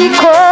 Mexico.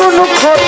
নতুন খবর